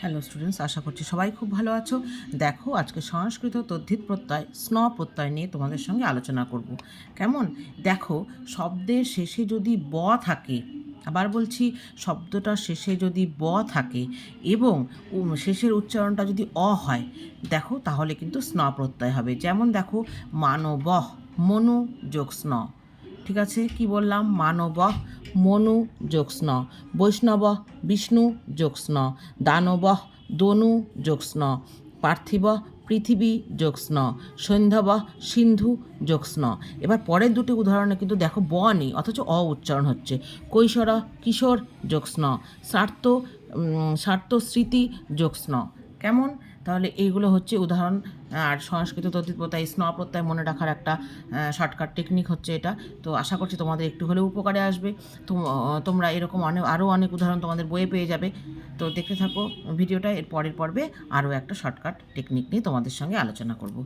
Hello students আশা করছি সবাই খুব ভালো আছো। দেখো, আজকে সংস্কৃত তদ্ধিত প্রত্যয়, স্ন প্রত্যয় নিয়ে তোমাদের সঙ্গে আলোচনা করব। কেমন? দেখো, শব্দের শেষে যদি ব থাকে, আবার বলছি শব্দটার শেষে যদি ব থাকে এবং শেষের উচ্চারণটা যদি অ হয়, দেখো, তাহলে কিন্তু স্ন প্রত্যয় হবে। যেমন দেখো মানব মনু যোগ স্ন। ঠিক আছে? কি বললাম? মানব মনু যোগস্ন বৈষ্ণব বিষ্ণু যোগস্ন দানব দনু যোগস্ন পার্থিব পৃথিবী যোগস্ন সৈন্ধব সিন্ধু যোগস্ন এবার পরের দুটি উদাহরণে কিন্তু দেখো ব নেই অথচ অ উচ্চারণ হচ্ছে। কৈশোর কিশোর যোগস্ন স্বার্থ স্বার্থ স্মৃতি যোগস্ন কেমন? তাহলে এইগুলো হচ্ছে উদাহরণ, আর সংস্কৃত তদ্বিপ্রত্যয় স্ন প্রত্যয় মনে রাখার একটা শর্টকাট টেকনিক হচ্ছে এটা। তো আশা করছি তোমাদের একটু হলেও উপকারে আসবে। তোমরা এরকম অনেক আরও অনেক উদাহরণ তোমাদের বইয়ে পেয়ে যাবে। তো দেখতে থাকো ভিডিওটা, এর পরের পর্বে আরও একটা শর্টকাট টেকনিক নিয়ে তোমাদের সঙ্গে আলোচনা করব।